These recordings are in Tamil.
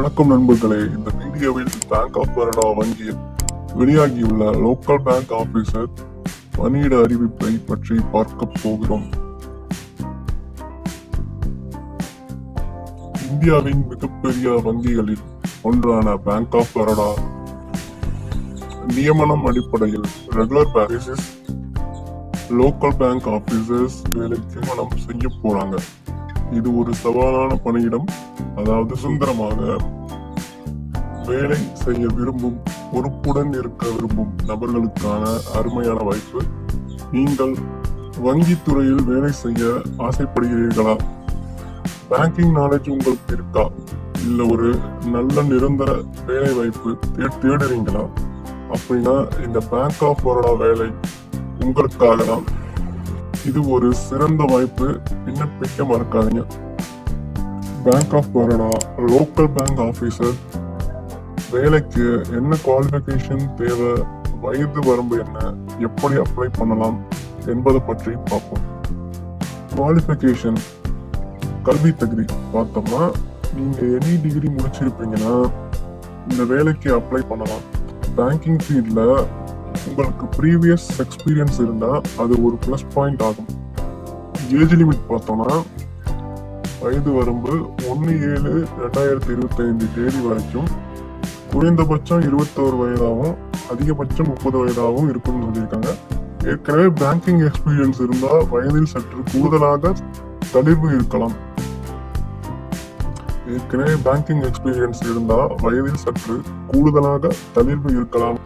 வணக்கம் நண்பர்களே. இந்த வீடியோவில் பேங்க் ஆஃப் பரோடா வங்கியில் வெளியாகியுள்ள லோக்கல் பேங்க் ஆபீசர் பணியிட அறிவிப்பை பற்றி பார்க்க போகிறோம். இந்தியாவின் மிகப்பெரிய வங்கிகளில் ஒன்றான பேங்க் ஆஃப் பரோடா நியமனம் அடிப்படையில் regular basis local bank officers வேலை நியமனம் செய்ய போறாங்க. இது ஒரு சவாலான பணியிடம் அதாவது சுதந்திரமாக வேலை செய்ய விரும்பும் பொறுப்புடன் இருக்க விரும்பும் நபர்களுக்கான அருமையான வாய்ப்பு. நீங்கள் வங்கித் துறையில் வேலை செய்ய ஆசைப்படுகிறீர்களா? பேங்கிங் நாலேஜ் உங்களுக்கு இருக்கா? இல்ல ஒரு நல்ல நிரந்தர வேலை வாய்ப்பு தே- தேடுறீங்களா? அப்படின்னா இந்த பேங்க் ஆஃப் பரோடா வேலை உங்களுக்காக தான் இது ஒரு சிறந்த வாய்ப்பு. விண்ணப்பிக்க மறக்காதீங்க. Bank of Baroda local bank officer வேலைக்கு என்ன குவாலிஃபிகேஷன் தேவை? வயது வரம்பு என்ன? எப்படி அப்ளை பண்ணலாம்? என்பதை பற்றி பார்ப்போம். குவாலிஃபிகேஷன் கல்வி தகுதி. பார்த்தோம்னா நீங்கள் எனி டிகிரி முடிச்சிருப்பீங்கன்னா இந்த வேலைக்கு அப்ளை பண்ணலாம். பேங்கிங் ஃபீல்டில் உங்களுக்கு ப்ரீவியஸ் எக்ஸ்பீரியன்ஸ் இருந்தால் அது ஒரு ப்ளஸ் பாயிண்ட் ஆகும். ஏஜ் லிமிட் பார்த்தோம்னா வயது வரம்பு ஒன்று ஏழு ரெண்டாயிரத்தி இருபத்தைந்து தேதி வரைக்கும் குறைந்தபட்சம் இருபத்தோரு வயதாகவும் அதிகபட்சம் முப்பது வயதாகவும் இருக்கும்னு சொல்லியிருக்காங்க. ஏற்கனவே பேங்கிங் எக்ஸ்பீரியன்ஸ் இருந்தால் வயதில் சற்று கூடுதலாக தளிர்வு இருக்கலாம். ஏற்கனவே பேங்கிங் எக்ஸ்பீரியன்ஸ் இருந்தால் வயதில் சற்று கூடுதலாக தளிர்வு இருக்கலாம்.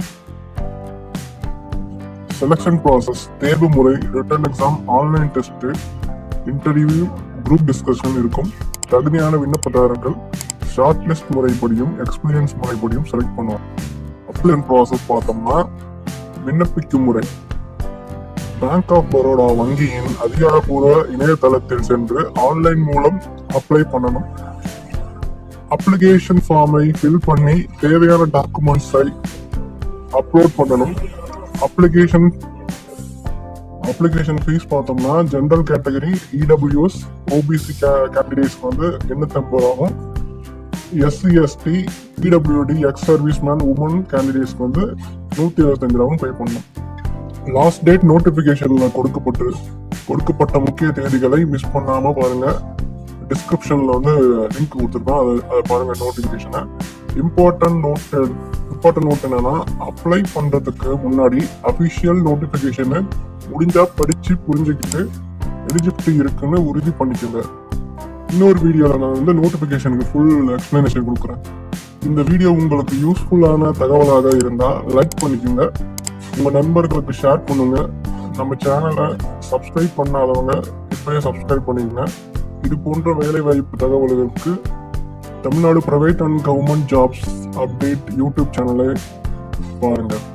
செலெக்ஷன் ப்ராசஸ் தேர்வு முறை written exam online test interview group discussion இருக்கும். தகுதியான விண்ணப்பதாரர்கள் ஷார்ட் லிஸ்ட் முறைப்படியும் எக்ஸ்பீரியன்ஸ் முறைப்படியும் செலக்ட் பண்ணுவாங்க. அப்ளைன் ப்ராசஸ் பார்த்தோம்னா விண்ணப்பிக்கும் முறை. பேங்க் ஆஃப் பரோடா வங்கியின் அதிகாரப்பூர்வ இணையதளத்தில் சென்று ஆன்லைன் மூலம் அப்ளை பண்ணணும். அப்ளிகேஷன் ஃபார்மை ஃபில் பண்ணி தேவையான டாக்குமெண்ட்ஸை அப்லோட் பண்ணணும். அப்ளிகேஷன் அப்ளிகேஷன் ஃபீஸ் பார்த்தோம்னா ஜென்ரல் கேட்டகரி இடபிள்யூஎஸ் ஓபிசி கேண்டிடேட்ஸ்க்கு வந்து எண்ணூத்தி ஐம்பது ஆகும் SC ST PWD ex service man woman கேண்டிடேட்ஸ்க்கு வந்து நூத்தி இருபத்தஞ்சு ரூபாவும் பே பண்ணணும். லாஸ்ட் டேட் நோட்டிபிகேஷன்ல கொடுக்கப்பட்டு கொடுக்கப்பட்ட முக்கிய தேதிகளை மிஸ் பண்ணாம பாருங்க. டிஸ்கிரிப்ஷன்ல வந்து லிங்க் கொடுத்துருக்கோம். அதை அதை பாருங்க நோட்டிபிகேஷனை இம்பார்ட்டன்ட் நோட்டு இம்பார்ட்டன்ட் நோட் என்னன்னா அப்ளை பண்றதுக்கு முன்னாடி அபிஷியல் நோட்டிபிகேஷனை முடிஞ்சா படிச்சு புரிஞ்சுக்கிட்டு எலிஜிபிலிட்டி இருக்குன்னு உறுதி பண்ணிக்கோங்க. இன்னொரு வீடியோவில் நான் வந்து நோட்டிபிகேஷனுக்கு ஃபுல் எக்ஸ்பிளனேஷன் கொடுக்குறேன். இந்த வீடியோ உங்களுக்கு யூஸ்ஃபுல்லான தகவலாக இருந்தால் லைக் பண்ணிக்கோங்க. உங்கள் நண்பர்களுக்கு ஷேர் பண்ணுங்க. நம்ம சேனலை சப்ஸ்கிரைப் பண்ணாதவங்க இப்போயே சப்ஸ்கிரைப் பண்ணிக்கங்க இது போன்ற வேலைவாய்ப்பு தகவல்களுக்கு Tamil Nadu private and government jobs update YouTube சேனலை பாருங்கள்